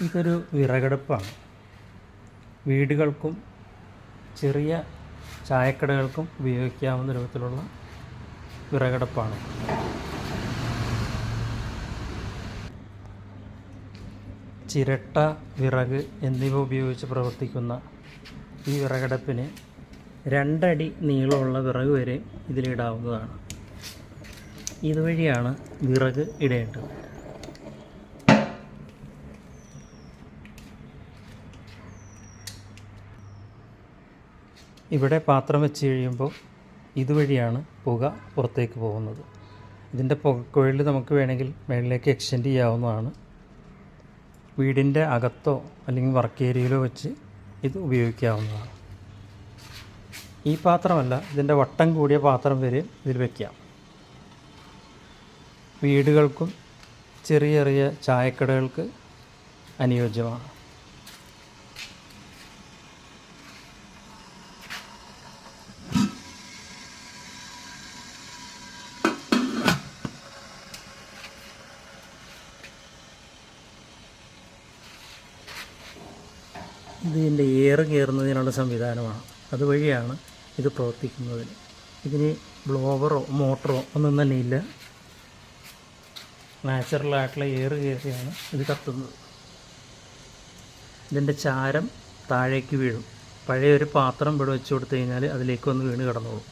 ഇതൊരു വിറകടുപ്പാണ്. വീടുകൾക്കും ചെറിയ ചായക്കടകൾക്കും ഉപയോഗിക്കാവുന്ന രൂപത്തിലുള്ള വിറകടുപ്പാണ്. ചിരട്ട വിറക് എന്നിവ ഉപയോഗിച്ച് പ്രവർത്തിക്കുന്ന ഈ വിറകടുപ്പിന് രണ്ടടി നീളമുള്ള വിറക് വരെ ഇതിലിടാവുന്നതാണ്. ഇതുവഴിയാണ് വിറക് ഇടേണ്ടത്. ഇവിടെ പാത്രം വെച്ച് കഴിയുമ്പോൾ ഇതുവഴിയാണ് പുക പുറത്തേക്ക് പോകുന്നത്. ഇതിന്റെ പുകക്കുഴൽ നമുക്ക് വേണമെങ്കിൽ മേളിലേക്ക് എക്സ്റ്റെൻഡ് ചെയ്യാവുന്നതാണ്. വീടിന്റെ അകത്തോ അല്ലെങ്കിൽ വർക്ക് ഏരിയയിലോ വെച്ച് ഇത് ഉപയോഗിക്കാവുന്നതാണ്. ഈ പാത്രമല്ല ഇതിന്റെ വട്ടം കൂടിയ പാത്രം വരെ ഇതിൽ വയ്ക്കാം വീടുകൾക്കും ചെറിയ ചെറിയ ചായക്കടകൾക്ക് അനുയോജ്യമാണ്. ഇതിന്റെ എയർ കയറുന്നതിനുള്ള സംവിധാനമാണ്. അതുവഴിയാണ് ഇത് പ്രവർത്തിക്കുന്നതിന് ഇതിന് ബ്ലോവറോ മോട്ടറോ ഒന്നും തന്നെ ഇല്ല. നാച്ചുറലായിട്ടുള്ള എയർ കയറിയാണ് ഇത് കത്തുന്നത്. ഇതിന്റെ ചാരം താഴേക്ക് വീഴും. പഴയ ഒരു പാത്രം ഇവിടെ വെച്ച് കൊടുത്തു കഴിഞ്ഞാൽ അതിലേക്ക് ഒന്ന് വീണ് കിടന്നോളും.